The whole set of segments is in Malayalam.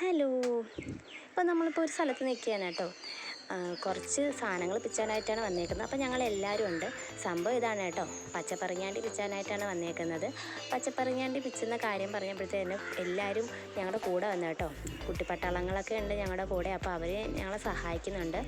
ഹലോ. ഇപ്പോൾ നമ്മളിപ്പോൾ ഒരു സ്ഥലത്ത് നിൽക്കുകയാണ് കേട്ടോ. കുറച്ച് സാധനങ്ങൾ പിച്ചാനായിട്ടാണ് വന്നേക്കുന്നത്. അപ്പോൾ ഞങ്ങൾ എല്ലാവരും ഉണ്ട്. സംഭവം ഇതാണ് കേട്ടോ. പച്ചപ്പറങ്ങാണ്ടി പിച്ചാനായിട്ടാണ് വന്നേക്കുന്നത്. പച്ചപ്പറങ്ങാണ്ടി പിച്ചുന്ന കാര്യം പറഞ്ഞപ്പോഴത്തേന് എല്ലാവരും ഞങ്ങളുടെ കൂടെ വന്നു കേട്ടോ. കുട്ടിപ്പട്ടാളങ്ങളൊക്കെ ഉണ്ട് ഞങ്ങളുടെ കൂടെ. അപ്പോൾ അവർ ഞങ്ങളെ സഹായിക്കുന്നുണ്ട്.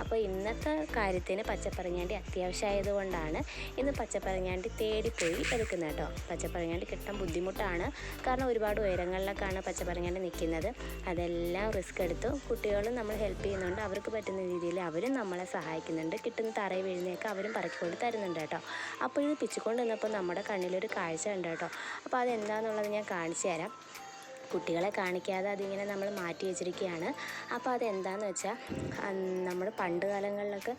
അപ്പോൾ ഇന്നത്തെ കാര്യത്തിന് പച്ചപ്പറങ്ങാണ്ടി അത്യാവശ്യമായതുകൊണ്ടാണ് ഇന്ന് പച്ചപ്പറങ്ങാണ്ടി തേടിപ്പോയി എടുക്കുന്നത് കേട്ടോ. പച്ചപ്പറങ്ങാണ്ടി കിട്ടാൻ ബുദ്ധിമുട്ടാണ്. കാരണം ഒരുപാട് ഉയരങ്ങളിലൊക്കെയാണ് പച്ചപ്പറങ്ങാണ്ടി നിൽക്കുന്നത്. അതെല്ലാം റിസ്ക് എടുത്തു. കുട്ടികളും നമ്മൾ ഹെൽപ്പ് ചെയ്യുന്നുണ്ട്. അവർക്ക് പറ്റുന്ന രീതിയിൽ അവരും നമ്മളെ സഹായിക്കുന്നുണ്ട്. കിട്ടുന്ന തറയിൽ വീഴുന്നതൊക്കെ അവരും പറക്കിക്കൊണ്ട് തരുന്നുണ്ട് കേട്ടോ. അപ്പോൾ ഇത് പിച്ചുകൊണ്ട് നിന്നപ്പോൾ നമ്മുടെ കണ്ണിലൊരു കാഴ്ച ഉണ്ട് കേട്ടോ. അപ്പോൾ അതെന്താണെന്നുള്ളത് ഞാൻ കാണിച്ചു തരാം. കുട്ടികളെ കാണിക്കാതെ അതിങ്ങനെ നമ്മൾ മാറ്റി വെച്ചിരിക്കുകയാണ്. അപ്പോൾ അതെന്താണെന്ന് വെച്ചാൽ നമ്മൾ പണ്ട് കാലങ്ങളിലൊക്കെ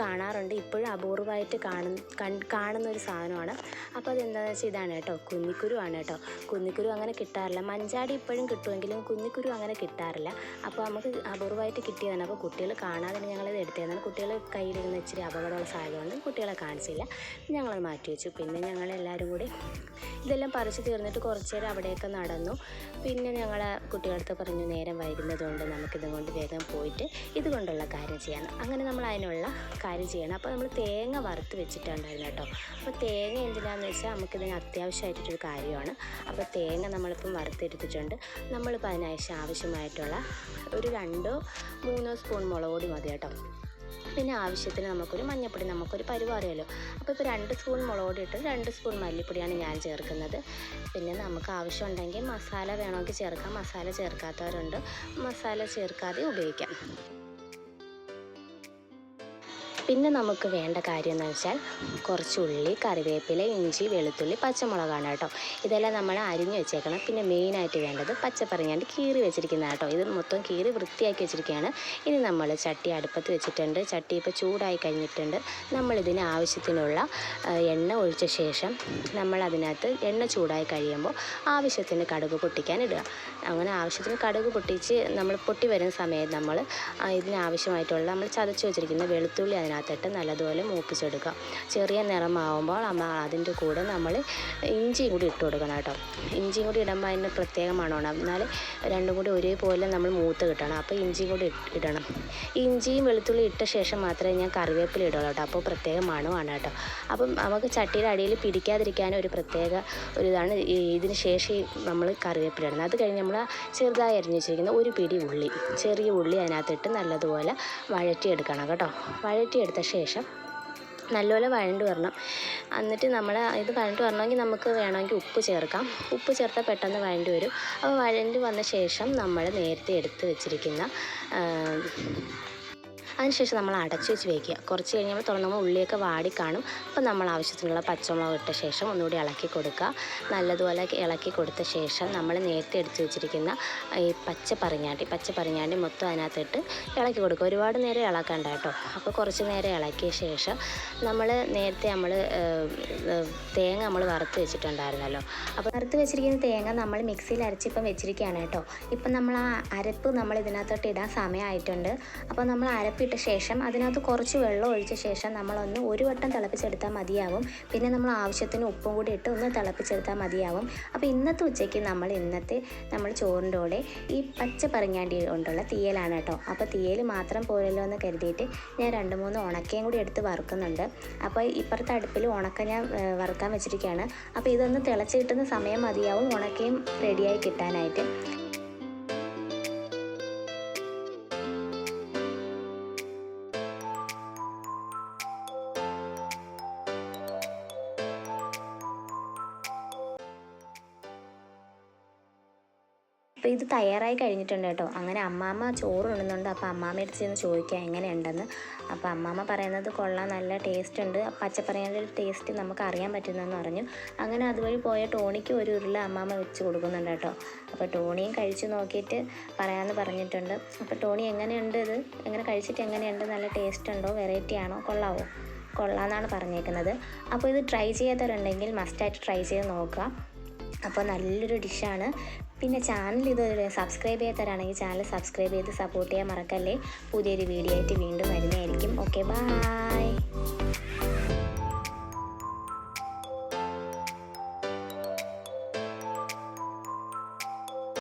കാണാറുണ്ട്. ഇപ്പോഴും അപൂർവമായിട്ട് കാണുന്ന കാണുന്ന ഒരു സാധനമാണ്. അപ്പോൾ അതെന്താണെന്ന് വെച്ചാൽ ഇതാണ് കേട്ടോ. കുന്നിക്കുരു ആണ് കേട്ടോ. കുന്നിക്കുരു അങ്ങനെ കിട്ടാറില്ല. മഞ്ചാടി ഇപ്പോഴും കിട്ടുമെങ്കിലും കുന്നിക്കുരു അങ്ങനെ കിട്ടാറില്ല. അപ്പോൾ നമുക്ക് അപൂർവമായിട്ട് കിട്ടിയതാണ്. അപ്പോൾ കുട്ടികൾ കാണാതെ ഞങ്ങളിത് എടുത്തതാണ്. കുട്ടികൾ കയ്യിലിരുന്ന് ഇച്ചിരി അപകടമുള്ള സാഹചര്യം കുട്ടികളെ കാണിച്ചില്ല. ഞങ്ങളത് മാറ്റി വെച്ചു. പിന്നെ ഞങ്ങളെല്ലാവരും കൂടി ഇതെല്ലാം പറിച്ചു തീർന്നിട്ട് കുറച്ചേരം അവിടെയൊക്കെ നടന്നു. പിന്നെ ഞങ്ങൾ കുട്ടികളടുത്ത് പറഞ്ഞു നേരം വൈകുന്നതുകൊണ്ട് നമുക്കിതും കൊണ്ട് വേഗം പോയിട്ട് ഇതുകൊണ്ടുള്ള കാര്യം ചെയ്യണം. അങ്ങനെ നമ്മൾ അതിനുള്ള കാര്യം ചെയ്യണം. അപ്പോൾ നമ്മൾ തേങ്ങ വറുത്ത് വെച്ചിട്ടുണ്ടായിരുന്നു കേട്ടോ. അപ്പോൾ തേങ്ങ എന്തിനാണെന്ന് വെച്ചാൽ നമുക്കിതിന് അത്യാവശ്യമായിട്ടൊരു കാര്യമാണ്. അപ്പോൾ തേങ്ങ നമ്മളിപ്പം വറുത്തെടുത്തിട്ടുണ്ട്. നമ്മളിപ്പോൾ അതിനാവശ്യം ആവശ്യമായിട്ടുള്ള ഒരു രണ്ടോ മൂന്നോ സ്പൂൺ മുളക് പൊടി മതി കേട്ടോ. പിന്നെ ആവശ്യത്തിന് നമുക്കൊരു മഞ്ഞൾപ്പൊടി നമുക്കൊരു പരിവാറിയല്ലോ. അപ്പോൾ ഇപ്പോൾ രണ്ട് സ്പൂൺ മുളക് ഇട്ട് രണ്ട് സ്പൂൺ മല്ലിപ്പൊടിയാണ് ഞാൻ ചേർക്കുന്നത്. പിന്നെ നമുക്ക് ആവശ്യമുണ്ടെങ്കിൽ മസാല വേണമെങ്കിൽ ചേർക്കാം. മസാല ചേർക്കാത്തവരുണ്ട്. മസാല ചേർക്കാതെ ഉപയോഗിക്കാം. പിന്നെ നമുക്ക് വേണ്ട കാര്യം എന്ന് വെച്ചാൽ കുറച്ച് ഉള്ളി കറിവേപ്പില ഇഞ്ചി വെളുത്തുള്ളി പച്ചമുളകാണ് കേട്ടോ. ഇതെല്ലാം നമ്മൾ അരിഞ്ഞു വെച്ചേക്കണം. പിന്നെ മെയിനായിട്ട് വേണ്ടത് പച്ചപ്പറിഞ്ഞാണ്ട് കീറി വെച്ചിരിക്കുന്ന കേട്ടോ. ഇത് മൊത്തം കീറി വൃത്തിയാക്കി വെച്ചിരിക്കുകയാണ്. ഇനി നമ്മൾ ചട്ടി അടുപ്പത്ത് വെച്ചിട്ടുണ്ട്. ചട്ടി ഇപ്പോൾ ചൂടായി കഴിഞ്ഞിട്ടുണ്ട്. നമ്മളിതിന് ആവശ്യത്തിനുള്ള എണ്ണ ഒഴിച്ച ശേഷം നമ്മൾ അതിനകത്ത് എണ്ണ ചൂടായി കഴിയുമ്പോൾ ആവശ്യത്തിന് കടുക് പൊട്ടിക്കാൻ ഇടുക. അങ്ങനെ ആവശ്യത്തിന് കടുക് പൊട്ടിച്ച് നമ്മൾ പൊട്ടി വരുന്ന സമയത്ത് നമ്മൾ ഇതിനാവശ്യമായിട്ടുള്ള നമ്മൾ ചതച്ച് വെച്ചിരിക്കുന്ന വെളുത്തുള്ളി അതിനകത്തിട്ട് നല്ലതുപോലെ മൂപ്പിച്ചെടുക്കുക. ചെറിയ നിറമാവുമ്പോൾ നമ്മൾ അതിന്റെ കൂടെ നമ്മൾ ഇഞ്ചിയും കൂടി ഇട്ട് കൊടുക്കണം കേട്ടോ. ഇഞ്ചിയും കൂടി ഇടുമ്പോൾ അതിന് പ്രത്യേക മണമാണ്. എന്നാൽ രണ്ടും കൂടി ഒരേപോലെ നമ്മൾ മൂത്ത് കിട്ടണം. അപ്പോൾ ഇഞ്ചിയും കൂടി ഇടണം. ഇഞ്ചിയും വെളുത്തുള്ളി ഇട്ട ശേഷം മാത്രമേ ഞാൻ കറിവേപ്പില ഇടുള്ളൂ കേട്ടോ. അപ്പോൾ പ്രത്യേക മണമാണ് കേട്ടോ. അപ്പം നമുക്ക് ചട്ടിയുടെ അടിയിൽ പിടിക്കാതിരിക്കാൻ ഒരു പ്രത്യേക ഒരു ഇതാണ്. ഇതിന് ശേഷം നമ്മൾ കറിവേപ്പില ഇടണം. അത് കഴിഞ്ഞ് നമ്മൾ ചെറുതായി അരിഞ്ഞ് വെച്ചിരിക്കുന്ന ഒരു പിടി ഉള്ളി ചെറിയ ഉള്ളി അതിനകത്തിട്ട് നല്ലതുപോലെ വഴറ്റിയെടുക്കണം കേട്ടോ. വഴറ്റിയെടുത്ത ശേഷം നല്ലപോലെ വഴണ്ട് വരണം. എന്നിട്ട് നമ്മൾ ഇത് വഴണ്ട് വരണമെങ്കിൽ നമുക്ക് വേണമെങ്കിൽ ഉപ്പ് ചേർക്കാം. ഉപ്പ് ചേർത്താൽ പെട്ടെന്ന് വഴണ്ട് വരും. അപ്പോൾ വഴണ്ട് വന്ന ശേഷം നമ്മൾ നേരത്തെ എടുത്ത് വെച്ചിരിക്കുന്ന അതിനുശേഷം നമ്മൾ അടച്ചു വെച്ച് വയ്ക്കുക കുറച്ച് കഴിഞ്ഞ് നമ്മൾ തുറന്നുമ്പോൾ ഉള്ളിയൊക്കെ വാടി കാണും. അപ്പോൾ നമ്മൾ ആവശ്യത്തിനുള്ള പച്ചമുളക് ഇട്ട ശേഷം ഒന്നുകൂടി ഇളക്കി കൊടുക്കുക. നല്ലതുപോലെ ഇളക്കി കൊടുത്ത ശേഷം നമ്മൾ നേരത്തെ എടുത്തു വെച്ചിരിക്കുന്ന ഈ പച്ച പറങ്ങാണ്ടി പച്ച പറങ്ങാണ്ടി മൊത്തം അതിനകത്തിട്ട് ഇളക്കി കൊടുക്കുക. ഒരുപാട് നേരം ഇളക്കണ്ട കേട്ടോ. അപ്പോൾ കുറച്ച് നേരം ഇളക്കിയ ശേഷം നമ്മൾ നേരത്തെ നമ്മൾ തേങ്ങ നമ്മൾ വറുത്ത് വെച്ചിട്ടുണ്ടായിരുന്നല്ലോ. അപ്പോൾ വറുത്ത് വെച്ചിരിക്കുന്ന തേങ്ങ നമ്മൾ മിക്സിയിൽ അരച്ചിപ്പം വെച്ചിരിക്കുകയാണ് കേട്ടോ. ഇപ്പം നമ്മൾ ആ അരപ്പ് നമ്മൾ ഇതിനകത്തോട്ട് ഇടാൻ സമയമായിട്ടുണ്ട്. അപ്പോൾ നമ്മൾ അരപ്പിട്ട ശേഷം അതിനകത്ത് കുറച്ച് വെള്ളം ഒഴിച്ച ശേഷം നമ്മളൊന്ന് ഒരു വട്ടം തിളപ്പിച്ചെടുത്താൽ മതിയാവും. പിന്നെ നമ്മൾ ആവശ്യത്തിന് ഉപ്പും കൂടി ഇട്ട് ഒന്ന് തിളപ്പിച്ചെടുത്താൽ മതിയാവും. അപ്പോൾ ഇന്നത്തെ ഉച്ചയ്ക്ക് നമ്മൾ ഇന്നത്തെ നമ്മൾ ചോറിന്റെ കൂടെ ഈ പച്ച പറങ്ങാണ്ടി കൊണ്ടുള്ള തീയലാണ് കേട്ടോ. അപ്പോൾ തീയൽ മാത്രം പോരല്ലോ എന്ന് കരുതിയിട്ട് ഞാൻ രണ്ട് മൂന്ന് ഉണക്കയും കൂടി എടുത്ത് വറുക്കുന്നുണ്ട്. അപ്പോൾ ഇപ്പുറത്തെ അടുപ്പിൽ ഉണക്ക ഞാൻ വറുക്കാൻ വെച്ചിരിക്കുകയാണ്. അപ്പോൾ ഇതൊന്ന് തിളച്ച് കിട്ടുന്ന സമയം മതിയാവും ഉണക്കയും റെഡിയായി കിട്ടാനായിട്ട്. അപ്പോൾ ഇത് തയ്യാറായി കഴിഞ്ഞിട്ടുണ്ട് കേട്ടോ. അങ്ങനെ അമ്മാമ്മ ചോറ് ഉണ്ണുന്നുണ്ട്. അപ്പോൾ അമ്മാമ്മ എടുത്ത് ചെന്ന് ചോദിക്കാം എങ്ങനെയുണ്ടെന്ന്. അപ്പോൾ അമ്മാമ്മ പറയുന്നത് കൊള്ളാം നല്ല ടേസ്റ്റ് ഉണ്ട്. പച്ചപ്പറയാന്റെ ടേസ്റ്റ് നമുക്ക് അറിയാൻ പറ്റുന്നതെന്ന് പറഞ്ഞു. അങ്ങനെ അതുവഴി പോയ ടോണിക്ക് ഒരു ഉരുള അമ്മാമ്മ വെച്ച് കൊടുക്കുന്നുണ്ട് കേട്ടോ. അപ്പോൾ ടോണിയും കഴിച്ചു നോക്കിയിട്ട് പറയാമെന്ന് പറഞ്ഞിട്ടുണ്ട്. അപ്പോൾ ടോണി എങ്ങനെയുണ്ട് ഇത്? എങ്ങനെ കഴിച്ചിട്ട് എങ്ങനെയുണ്ട്? നല്ല ടേസ്റ്റ് ഉണ്ടോ? വെറൈറ്റി ആണോ? കൊള്ളാവോ? കൊള്ളാമെന്നാണ് പറഞ്ഞേക്കുന്നത്. അപ്പോൾ ഇത് ട്രൈ ചെയ്യാത്തവരുണ്ടെങ്കിൽ മസ്റ്റായിട്ട് ട്രൈ ചെയ്ത് നോക്കുക. അപ്പോൾ നല്ലൊരു ഡിഷാണ് പിന്നെ ചാനൽ ഇതുവരെ സബ്സ്ക്രൈബ് ചെയ്യാത്തവരാണെങ്കിൽ ചാനൽ സബ്സ്ക്രൈബ് ചെയ്ത് സപ്പോർട്ട് ചെയ്യാൻ മറക്കല്ലേ. പുതിയൊരു വീഡിയോ ആയിട്ട് വീണ്ടും വരുന്നതായിരിക്കും. Okay bye